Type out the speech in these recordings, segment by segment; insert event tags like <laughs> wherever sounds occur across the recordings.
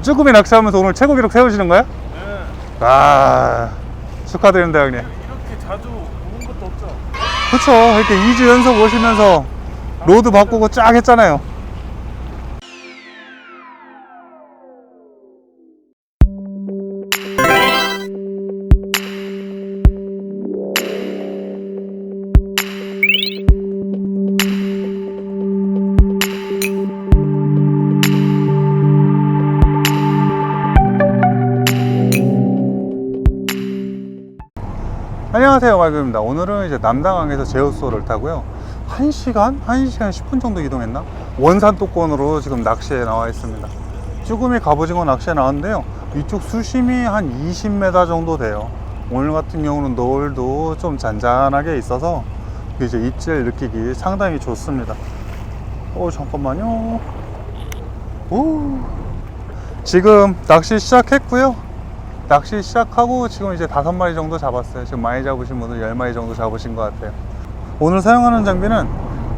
쭈꾸미 낚시하면서 오늘 최고 기록 세우시는 거야? 네. 아 축하드립니다 형님 이렇게 자주 오는 것도 없죠. 그쵸 이렇게 2주 연속 오시면서 로드 바꾸고 쫙 했잖아요 안녕하세요 말금입니다. 오늘은 이제 남당항에서 제우소를 타고요. 1시간? 1시간 10분 정도 이동했나? 원산도권으로 지금 낚시에 나와 있습니다. 쭈꾸미 갑오징어 낚시에 나왔는데요. 이쪽 수심이 한 20m 정도 돼요. 오늘 같은 경우는 노을도 좀 잔잔하게 있어서 이제 입질 느끼기 상당히 좋습니다. 어 잠깐만요. 오. 지금 낚시 시작했고요 낚시 시작하고 지금 이제 다섯 마리 정도 잡았어요. 지금 많이 잡으신 분은 열 마리 정도 잡으신 것 같아요. 오늘 사용하는 장비는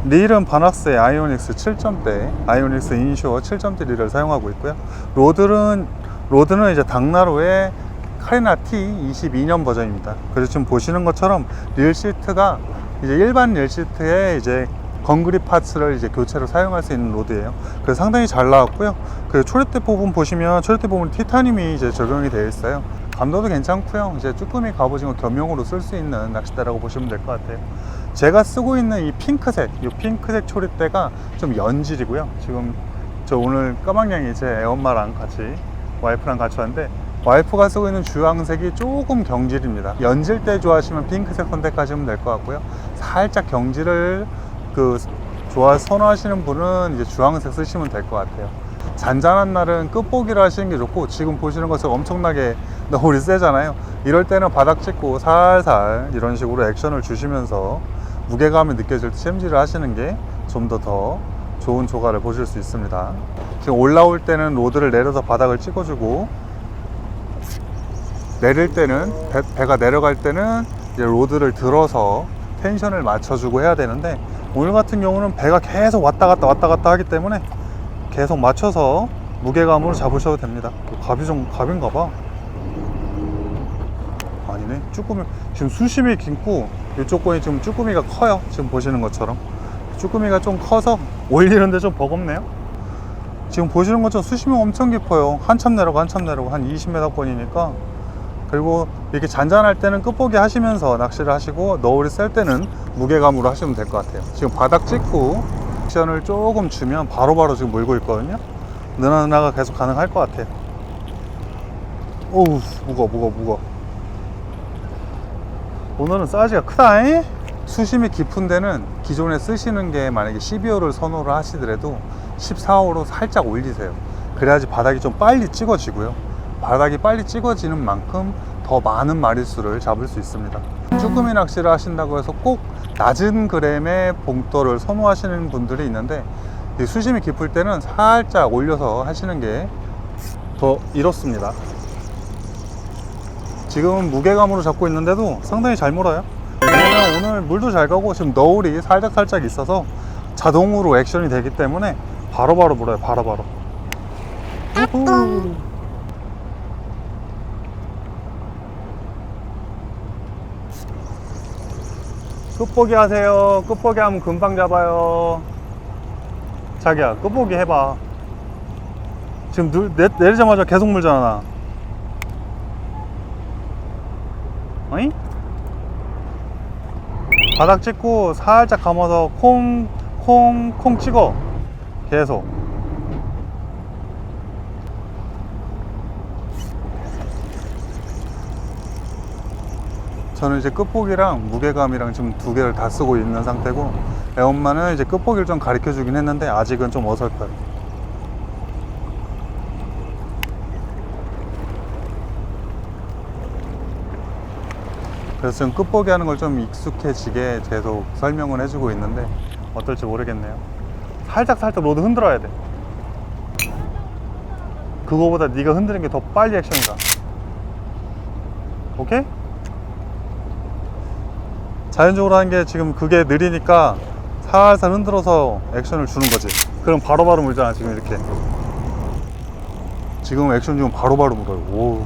릴은 바낙스의 아이오닉스 7점대, 아이오닉스 인쇼어 7점대 릴을 사용하고 있고요. 로드는 로드는 이제 당나루의 카리나 T 22년 버전입니다. 그래서 지금 보시는 것처럼 릴 시트가 이제 일반 릴 시트에 이제 건그립 파츠를 이제 교체로 사용할 수 있는 로드예요. 그래서 상당히 잘 나왔고요. 그 초리대 부분 보시면 초리대 부분 티타늄이 이제 적용이 되어 있어요. 감도도 괜찮고요. 이제 쭈꾸미 갑오징어 겸용으로 쓸 수 있는 낚싯대라고 보시면 될 것 같아요. 제가 쓰고 있는 이 핑크색, 이 핑크색 초리대가 좀 연질이고요. 지금 저 오늘 까망냥이 제 애엄마랑 같이 와이프랑 같이 왔는데 와이프가 쓰고 있는 주황색이 조금 경질입니다. 연질대 좋아하시면 핑크색 선택하시면 될 것 같고요. 살짝 경질을 그 좋아 선호하시는 분은 이제 주황색 쓰시면 될 것 같아요. 잔잔한 날은 끝보기를 하시는 게 좋고 지금 보시는 것처럼 엄청나게 <laughs> 너울이 세잖아요. 이럴 때는 바닥 찍고 살살 이런 식으로 액션을 주시면서 무게감이 느껴질 때 챔질을 하시는 게 좀 더더 좋은 조가를 보실 수 있습니다. 지금 올라올 때는 로드를 내려서 바닥을 찍어주고 내릴 때는 배, 가 내려갈 때는 이제 로드를 들어서 텐션을 맞춰주고 해야 되는데 오늘 같은 경우는 배가 계속 왔다 갔다 왔다 갔다 하기 때문에 계속 맞춰서 무게감으로 잡으셔도 됩니다. 갑이 좀 갑인가 봐. 아니네. 쭈꾸미 지금 수심이 깊고 이쪽 권이 지금 쭈꾸미가 커요. 지금 보시는 것처럼 쭈꾸미가 좀 커서 올리는데 좀 버겁네요. 지금 보시는 것처럼 수심이 엄청 깊어요. 한참 내려가 한참 내려가 한 20m 권이니까 그리고 이렇게 잔잔할 때는 끝보기 하시면서 낚시를 하시고 너울이 셀 때는 무게감으로 하시면 될 것 같아요. 지금 바닥 찍고 액션을 조금 주면 바로바로 지금 물고 있거든요. 느나느나가 계속 가능할 것 같아요. 오우 무거워 무거워 무거워. 오늘은 사이즈가 크다잉? 수심이 깊은 데는 기존에 쓰시는 게 만약에 12호를 선호를 하시더라도 14호로 살짝 올리세요. 그래야지 바닥이 좀 빨리 찍어지고요. 바닥이 빨리 찍어지는 만큼 더 많은 마리수를 잡을 수 있습니다. 쭈꾸미 낚시를 하신다고 해서 꼭 낮은 그램의 봉돌을 선호하시는 분들이 있는데 이 수심이 깊을 때는 살짝 올려서 하시는 게 더 이렇습니다. 지금은 무게감으로 잡고 있는데도 상당히 잘 물어요. 왜냐면 오늘 물도 잘 가고 지금 너울이 살짝살짝 있어서 자동으로 액션이 되기 때문에 바로바로 물어요. 바로바로. 우후. 끝보기 하세요. 끝보기 하면 금방 잡아요. 자기야, 끝보기 해봐. 지금 누, 내, 내리자마자 계속 물잖아. 나. 어이? 바닥 찍고 살짝 감아서 콩, 콩, 콩 찍어. 계속. 저는 이제 끝보기랑 무게감이랑 지금 두 개를 다 쓰고 있는 상태고 애엄마는 이제 끝보기를 좀 가르쳐 주긴 했는데 아직은 좀 어설퍼요. 그래서 지금 끝보기 하는 걸 좀 익숙해지게 계속 설명을 해주고 있는데 어떨지 모르겠네요. 살짝 살짝 로드 흔들어야 돼. 그거보다 네가 흔드는 게 더 빨리 액션이다. 오케이? 자연적으로 하는 게 지금 그게 느리니까 살살 흔들어서 액션을 주는 거지. 그럼 바로바로 물잖아, 지금 이렇게. 지금 액션 지금 바로바로 물어요. 오.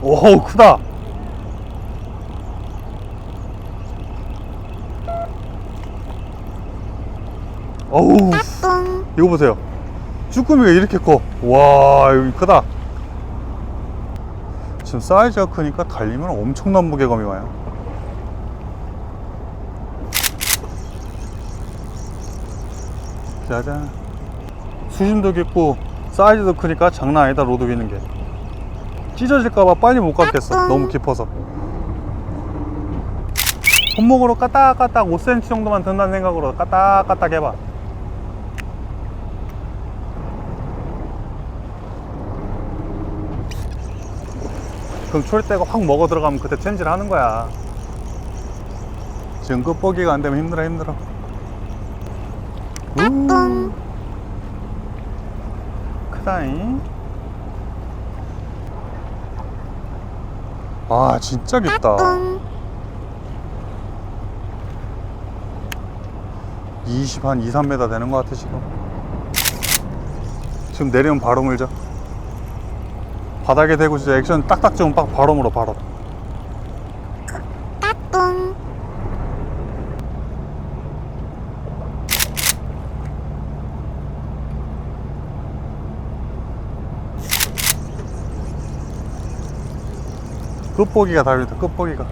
오, 크다. 어우, 이거 보세요. 쭈꾸미가 이렇게 커. 와, 여기 크다. 지금 사이즈가 크니까 달리면 엄청난 무게감이 와요. 짜잔. 수심도 깊고 사이즈도 크니까 장난 아니다 로드 비는 게. 찢어질까봐 빨리 못 갖겠어. 너무 깊어서. 손목으로 까딱까딱 5cm 정도만 든다는 생각으로 까딱까딱 해봐. 그럼 초리대가 확 먹어 들어가면 그때 챔질 하는 거야. 지금 끝보기가 안 되면 힘들어 힘들어. 우. 크다잉. 아 진짜 깊다. 20, 한 2, 3m 되는 것 같아 지금. 지금 내리면 바로 물죠. 바닥에 대고 진짜 액션 딱딱 지으면 빡 바로 물어 바로. 끝보기가 다릅니다. 끝보기가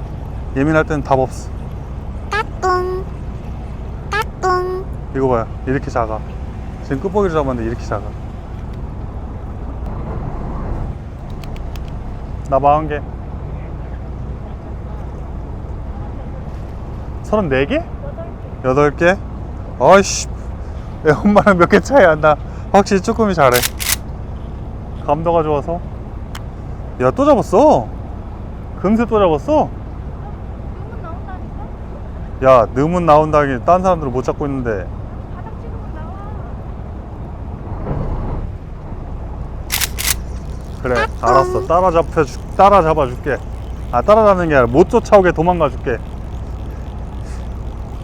예민할 때는 답 없어. 이거 봐요. 이렇게 작아. 지금 끝보기를 잡았는데 이렇게 작아. 나 40개. 34개? 8개? 아이씨. 내 엄마랑 몇 개 차이 안 나. 확실히 쭈꾸미 잘해. 감도가 좋아서. 야, 또 잡았어. 금세 또 잡았어. 나온다니까? 야, 넣으면 나온다니 딴 사람들은 못 잡고 있는데. 바닥 찍으면 나와. 그래 알았어. 따라잡혀 주, 따라잡아 줄게. 아 따라잡는 게 아니라 못 쫓아오게 도망가 줄게.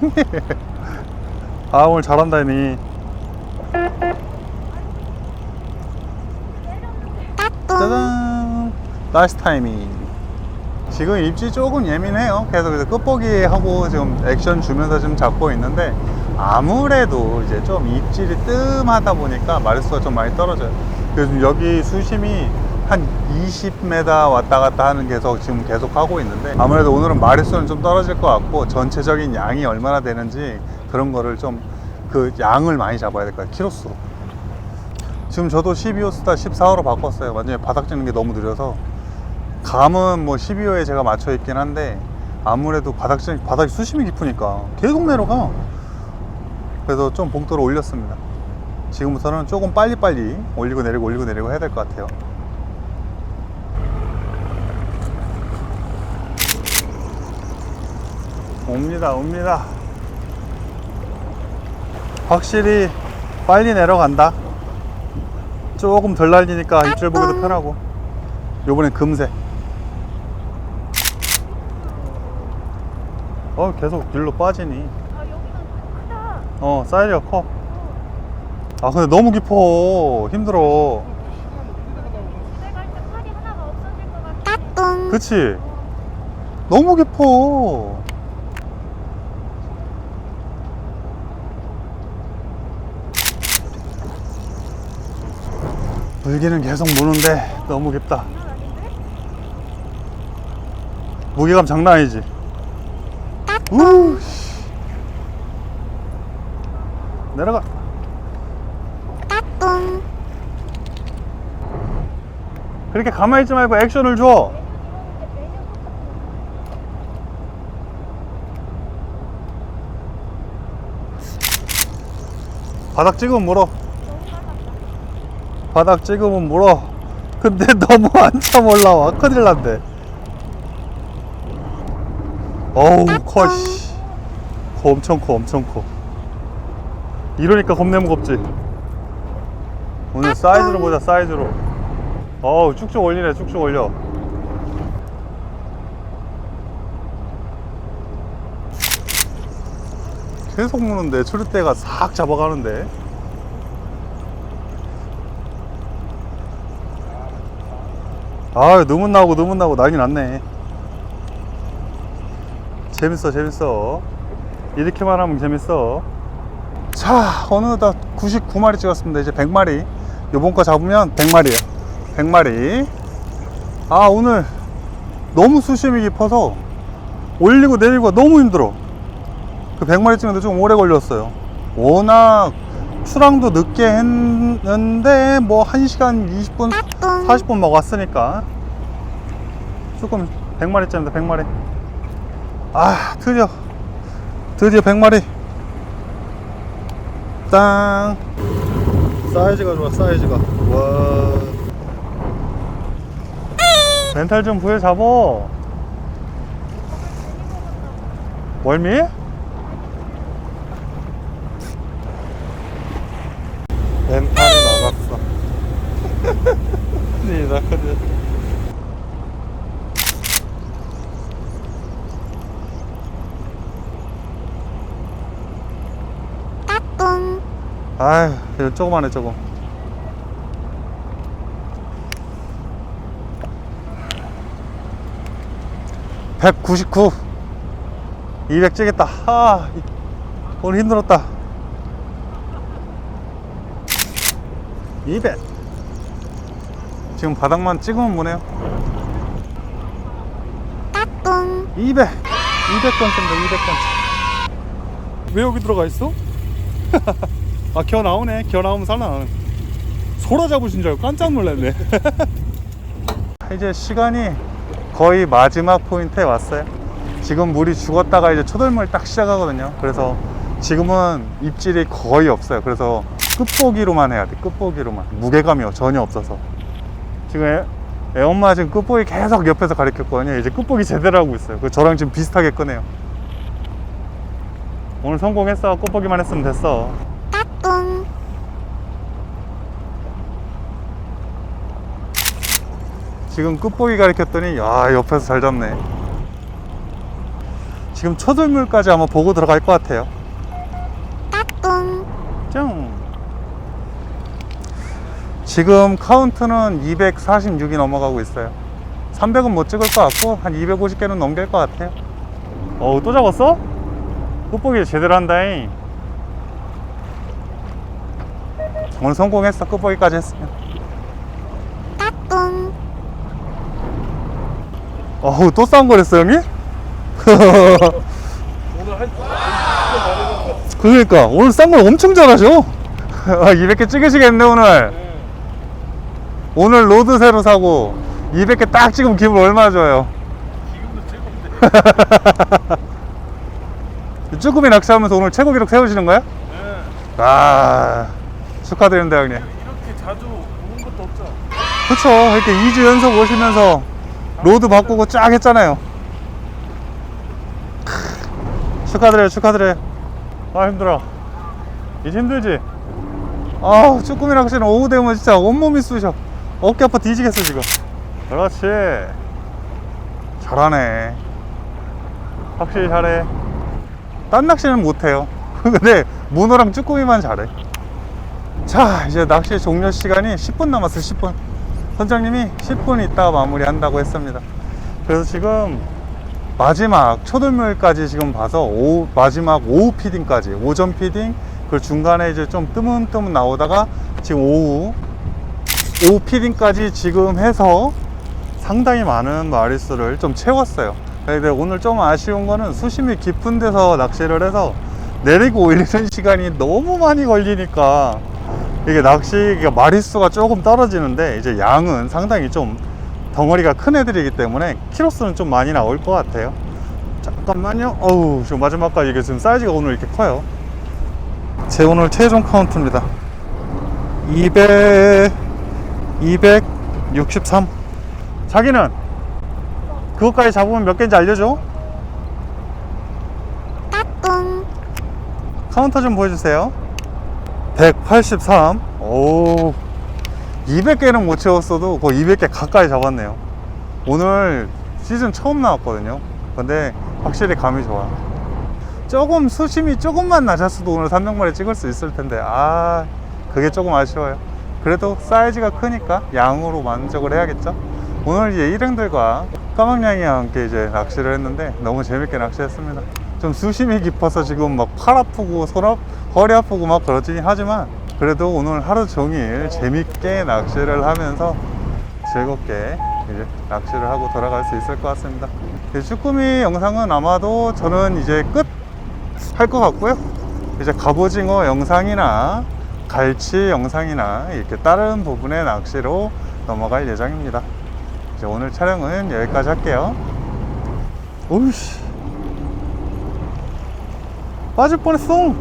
<laughs> 아 오늘 잘한다니. 짜잔. 나이스 타이밍. 지금 입질 조금 예민해요. 계속 그래서 끝보기 하고 지금 액션 주면서 지금 잡고 있는데 아무래도 이제 좀 입질이 뜸하다 보니까 마리수가 좀 많이 떨어져요. 그래서 여기 수심이 한 20m 왔다 갔다 하는 계속 지금 계속 하고 있는데 아무래도 오늘은 마리수는 좀 떨어질 것 같고 전체적인 양이 얼마나 되는지 그런 거를 좀 그 양을 많이 잡아야 될 것 같아요 키로수로 지금 저도 12호 쓰다 14호로 바꿨어요. 완전히 바닥 찍는 게 너무 느려서. 감은 뭐 12호에 제가 맞춰 있긴 한데 아무래도 바닥 찍 바닥이 수심이 깊으니까 계속 내려가. 그래서 좀 봉도를 올렸습니다. 지금부터는 조금 빨리빨리 올리고 내리고 올리고 내리고 해야 될 것 같아요 옵니다 옵니다. 확실히 빨리 내려간다. 조금 덜 날리니까 입질 보기도 편하고. 요번엔 금세. 어 계속 뒤로 빠지니. 아. 어 사이즈가 커. 아 근데 너무 깊어. 힘들어. 그치? 너무 깊어 물기는 계속 무는데 너무 깊다? 무게감 장난 아니지 우 씨. 내려가 그렇게 가만히 있지 말고 액션을 줘 바닥 찍으면 물어. 바닥 찍으면 물어. 근데 <laughs> 너무 한참 올라와. 큰일 난대 어우 커씨. 커 엄청 커 엄청 커 이러니까 겁내 무겁지. 오늘 사이즈로 보자 사이즈로. 어우 쭉쭉 올리네 쭉쭉 올려. 계속 무는데 초리대가 싹 잡아가는데 아 너문 나오고 너문 나오고 난리 났네. 재밌어 재밌어. 이렇게만 하면 재밌어. 자 어느덧 99마리 찍었습니다. 이제 100마리. 요번 거 잡으면 100마리에요. 100마리. 아 오늘 너무 수심이 깊어서 올리고 내리고 너무 힘들어. 그 100마리 찍는데 좀 오래 걸렸어요. 워낙 출항도 늦게 했는데 뭐 1시간 20분 40분 먹었으니까. 조금 100마리짜리입니다 100마리. 아 드디어. 드디어 100마리. 땅. 사이즈가 좋아 사이즈가. 와. 멘탈 좀 부여 잡어. 멀미? 멘탈이 나갔어 네 나갔네 아휴 이거 조그만해 조금. (199) 200 찍겠다. 아 이- 오늘 힘들었다. 200 지금 바닥만 찍으면 뭐네요 200 200건쯤다 200건 왜 여기 들어가 있어? <laughs> 아, 겨 나오네. 겨 나오면 살아나는. 소라 잡으신 줄 알고 깜짝 놀랐네. <laughs> 이제 시간이 거의 마지막 포인트에 왔어요. 지금 물이 죽었다가 이제 초들물 딱 시작하거든요. 그래서 지금은 입질이 거의 없어요. 그래서 끝보기로만 해야 돼. 끝보기로만. 무게감이 전혀 없어서. 지금 애, 애 엄마 지금 끝보기 계속 옆에서 가르쳤거든요. 이제 끝보기 제대로 하고 있어요. 그 저랑 지금 비슷하게 끄네요. 오늘 성공했어. 끝보기만 했으면 됐어. 지금 끝보기 가르쳤더니 야 옆에서 잘 잡네 지금 초들물까지 아마 보고 들어갈 것 같아요 지금 카운트는 246이 넘어가고 있어요. 300은 못 찍을 것 같고 한 250개는 넘길 것 같아요. 어우 또 잡았어? 끝보기 제대로 한다잉. 오늘 성공했어. 끝보기까지 했으면. 어우 또 싼거랬어 형이? 오늘 한 그러니까. 오늘 싼 걸 엄청 잘하셔. 아, 200개 찍으시겠네 오늘. 네. 오늘 로드 새로 사고 200개 딱 찍으면 기분 얼마나 좋아요 지금도 <laughs> 최고인데. 쭈꾸미 낚시하면서 오늘 최고 기록 세우시는 거야? 네. 아 축하드립니다 형님 이렇게 자주 오는 것도 없죠. 그쵸 이렇게 2주 연속 오시면서 로드 바꾸고 쫙 했잖아요 크, 축하드려요 축하드려요 아 힘들어 이제 힘들지? 아 쭈꾸미 낚시는 오후 되면 진짜 온몸이 쑤셔 어깨 아파 뒤지겠어 지금. 그렇지. 잘하네. 확실히 잘해. 딴 낚시는 못해요. <laughs> 근데 문어랑 쭈꾸미만 잘해. 자 이제 낚시 종료 시간이 10분 남았어요 10분. 선장님이 10분 있다가 마무리 한다고 했습니다. 그래서 지금 마지막 초들물까지 지금 봐서 오후, 마지막 오후 피딩까지 오전 피딩 그 중간에 이제 좀 뜨문뜨문 나오다가 지금 오후 오후 피딩까지 지금 해서 상당히 많은 마리수를 좀 채웠어요. 근데 오늘 좀 아쉬운 거는 수심이 깊은 데서 낚시를 해서 내리고 올리는 <laughs> 시간이 너무 많이 걸리니까 이게 낚시 마리수가 조금 떨어지는데 이제 양은 상당히 좀 덩어리가 큰 애들이기 때문에 키로수는 좀 많이 나올 것 같아요. 잠깐만요. 어우 지금 마지막까지 이게 지금 사이즈가 오늘 이렇게 커요. 제 오늘 최종 카운트입니다. 200 263 자기는 그것까지 잡으면 몇 개인지 알려줘? 카운터 좀 보여주세요. 183 오 200개는 못 채웠어도 거의 200개 가까이 잡았네요. 오늘 시즌 처음 나왔거든요. 근데 확실히 감이 좋아. 조금 수심이 조금만 낮았어도 오늘 300마리 찍을 수 있을 텐데. 아 그게 조금 아쉬워요 그래도 사이즈가 크니까 양으로 만족을 해야겠죠 오늘 이제 일행들과 까망냥이와 함께 이제 낚시를 했는데 너무 재밌게 낚시했습니다. 좀 수심이 깊어서 지금 막 팔 아프고 손 아, 허리 아프고 막 그러긴 하지만 그래도 오늘 하루 종일 재밌게 낚시를 하면서 즐겁게 이제 낚시를 하고 돌아갈 수 있을 것 같습니다. 이 쭈꾸미 영상은 아마도 저는 이제 끝 할 것 같고요. 이제 갑오징어 영상이나 갈치 영상이나 이렇게 다른 부분의 낚시로 넘어갈 예정입니다. 이제 오늘 촬영은 여기까지 할게요. 오이씨. 빠질 뻔했어.